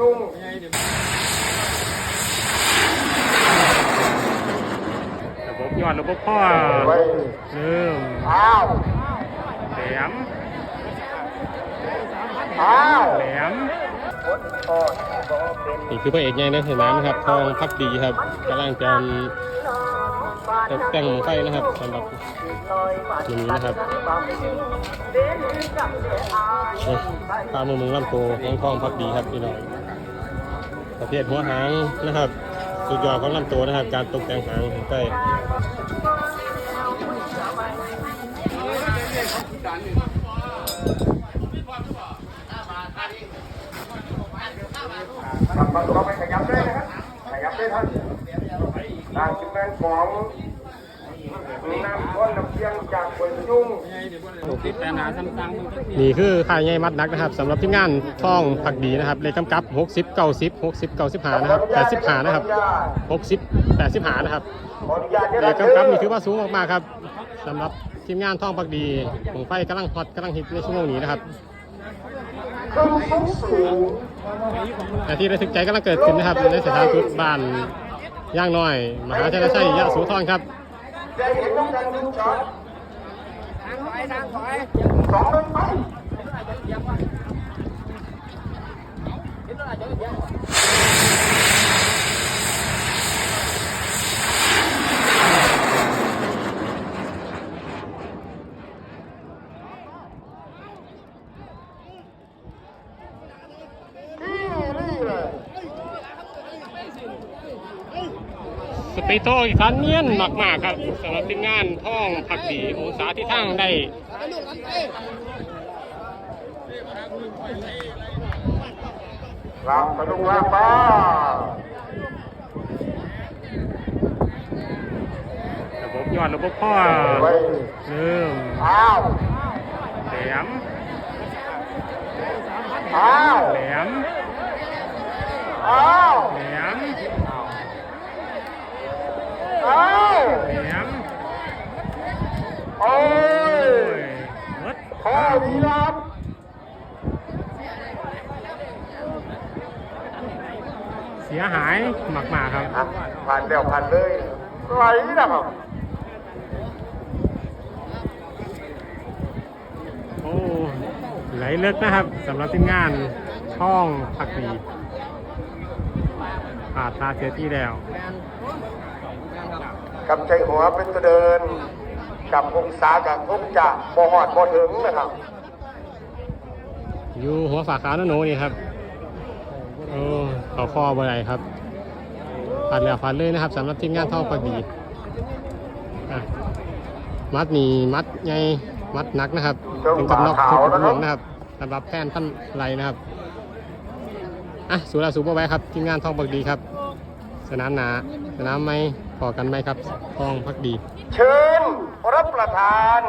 ยุ่งระบบยอดระบบพ่อไว้เริ่มอ้าวแหลมอ้าวแหลมนี่คือพระเอกใหญ่ในสนามครับทองพักดีครับกำลังจะ ตกแต่งไฟนะครับสำหรับวันนี้นะครับตามมือมือลำโตของทองพักดีครับพี่น้องประเภทหัวหางนะครับ สุดยอดของลำโตนะครับ การตกแต่งหางของไฟทำมาตัวไปขยับได้นะครับขยับได้ท่าน ทางทีมงานของน้ำก้นน้ำเพียงจากเป็นยุ่งนี่คือค่ายใหญ่มัดนักนะครับสำหรับทีมงานทองพักดีนะครับเลขกำกับ 60 90 60 95นะครับ85นะครับ 60 85นะครับขออนุญาตเลขกำกับนี่ถือว่าสูงมากๆครับสำหรับทีมงานทองพักดีของไฟกำลังฮอตกำลังฮิตในช่วงนี้นะครับเครื่องสูงสูงแต่ที่ระทึกใจกำลังเกิดขึ้นนะครับในสถานทูตบ้าน ย่างน้อย มหาชัยชัยยะโสธรครับได้เห็นน้องกันหนึ่งช็อตทางถอยทางถอยสองเป็นไป สปีโตอีกคันเนียนมากๆครับสำหรับทีมงานท่องพักดีองศาที่ทั้งได้ลามกระดุงลามป้าระบบยอดระบบพ่อไว้เริ่มอ้าวแหลมอ้าวแหลม อ้าว แหลม อ้าว แหลม โอ้ โอ้ ย ยวัด พ่อดีรับ เสียหายมากๆครับอะผ่านแล้วผ่านเลยไหลนะครับโอ้ไหลเลิกนะครับสำหรับทีมงานท่องพักดีขาดตาเสียที่แล้วกำใจหัวเป็นตัวเดินกับองศากับคงจะบ่หอดบ่ถึงนะครับ อยู่หัวฝาขาวนั่นโนนี่ครับโอ้เขาคอบ่ได้ครับผ่านแล้วผ่านเลยนะครับสำหรับทีมงานท่องพักดีอะมัดนี่มัดไงมัดหนักนะครับถึงกับนอกถึงกับหลวงนะครับสำหรับแพนท่านไรนะครับอะสุราสูบเอาไว้ครับทีมงานท่องพักดีครับ สนามหนาสนามไม่พอกันไหมครับท่องพักดี เชิญรับประทาน